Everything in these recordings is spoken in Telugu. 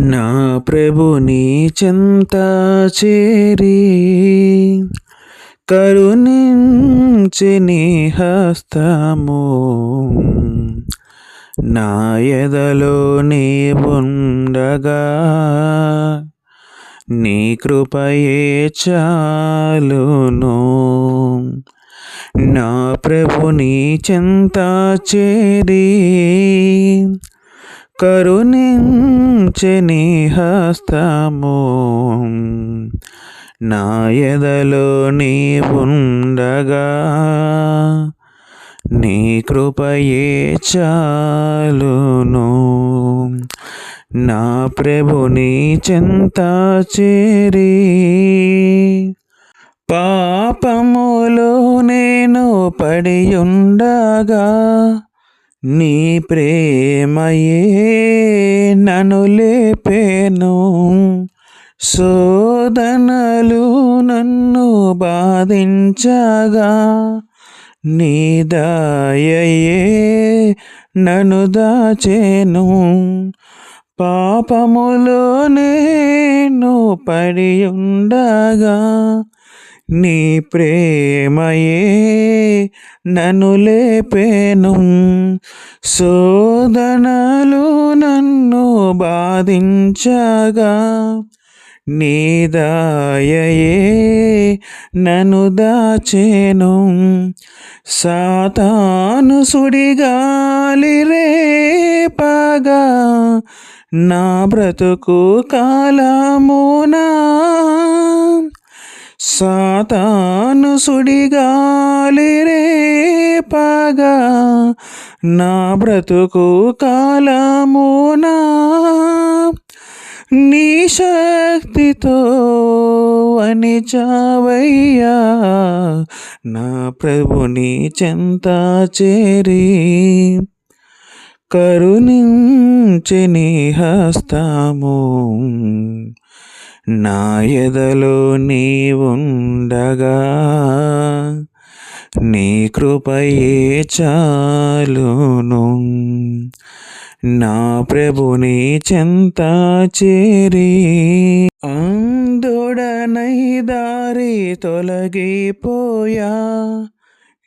నా ప్రభుని చెంత చేరి కరుణించిని హస్తము. నా ఎదలో నీ ఉండగా నీ కృపయే చాలును. నా ప్రభుని చెంత చేరి కరుణించని హస్తము. నా ఎదలో నీ ఉండగా నీ కృపయే చాలును. నా ప్రభుని చింత చేరి పాపములో నేను పడి ఉండగా నీ ప్రేమయే నను లేపేను. శోధనలు నన్ను బాధించగా నీ దయయే నన్ను దాచేను. పాపములో నేను పడి ఉండగా నీ ప్రేమయే నన్ను లేపేను. శోధనలు నన్ను బాధించగా నీ దాయయే నన్ను దాచేను. సాతాను సుడిగాలి రేపగా నా బ్రతుకు కాలమునా సాతాను సుడిగాలి రేపగా నా బ్రతుకు కాలమునా? నీ శక్తితో అని చావయ్యా నా ప్రభుని చెంత చేరి. కరుణించి నీ హస్తాము నా ఎదలో నీవుండగా నీ కృపయే చాలును. నా ప్రభుని చెంత చేరి అందుడనై దారి తొలగిపోయా.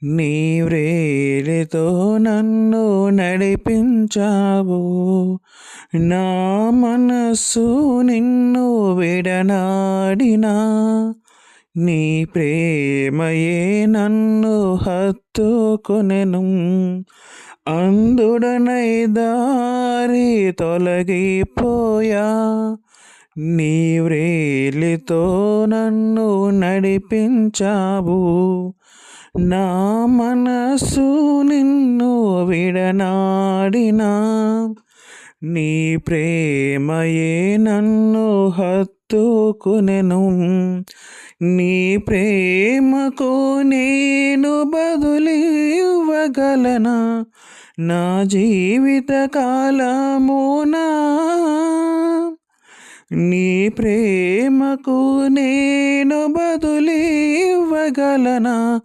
నీ వ్రేలితో నన్ను నడిపించావు. నా మనస్సు నిన్ను విడనాడినా. నీ ప్రేమయే నన్ను హత్తుకొనెను. అందుడనై దారి తొలగిపోయా. నీ వ్రేలితో నన్ను నడిపించావు. నా మనసు నిన్ను విడనాడినా. నీ ప్రేమయే నన్ను హత్తుకునెను. నీ ప్రేమకు నేను బదులివ్వగలనా. నా జీవిత కాలమునా. నీ ప్రేమకు నేను బదులివ్వగలనా.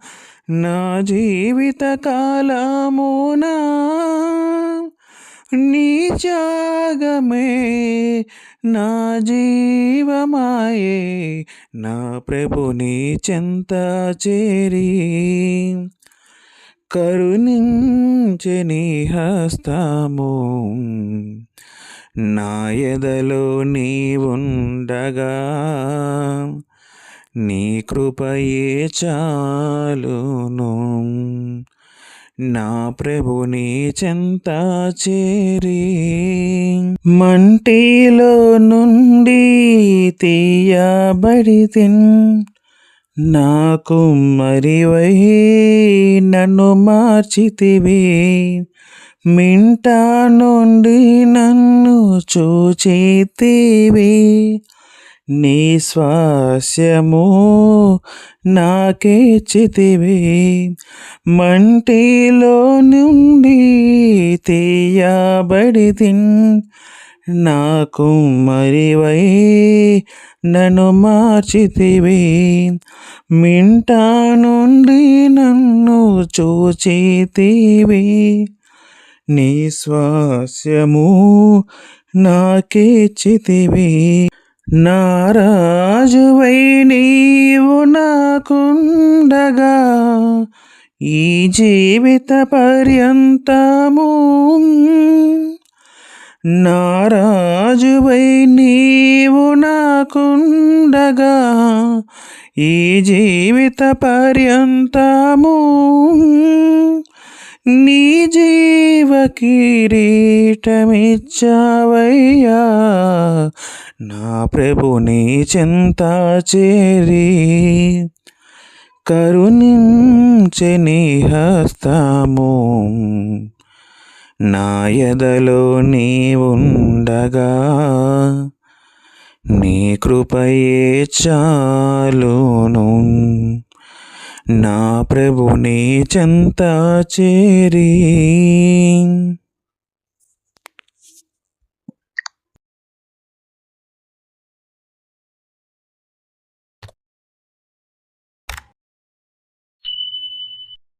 నా జీవిత కాలమునా నీ త్యాగమే నా జీవమాయే. నా ప్రభుని చెంత చేరి కరుణించని హస్తము. నా ఎదలో నీ ఉండగా నీ కృపయే చాలును. నా ప్రభుని చెంత చేరి మంటిలో నుండి తీయబడితిన్. నాకు మరివై నన్ను మార్చితివి. మింట నుండి నన్ను చూచితివి. నీ స్వాస్యము నాకేచితివి మంటిలో నుండి తీయబడి నాకు మరివై నన్ను మార్చితివి. మింట నుండి నన్ను చూచితివి. నీ స్వాస్యము నాకిచ్చితివి నారాజువై నీవు నాకుండగా ఈ జీవిత పర్యంతము నారాజువై నీవు నాకుండగా ఈ జీవిత పర్యంతము నీ జీవ కిరీటమిచ్చావయ్యా. నా ప్రభుని చింత చేరి కరుణించని హస్తము. నా ఎదలో నీ ఉండగా నీ కృపయే చాలును. నా ప్రభుని చెంత చేరి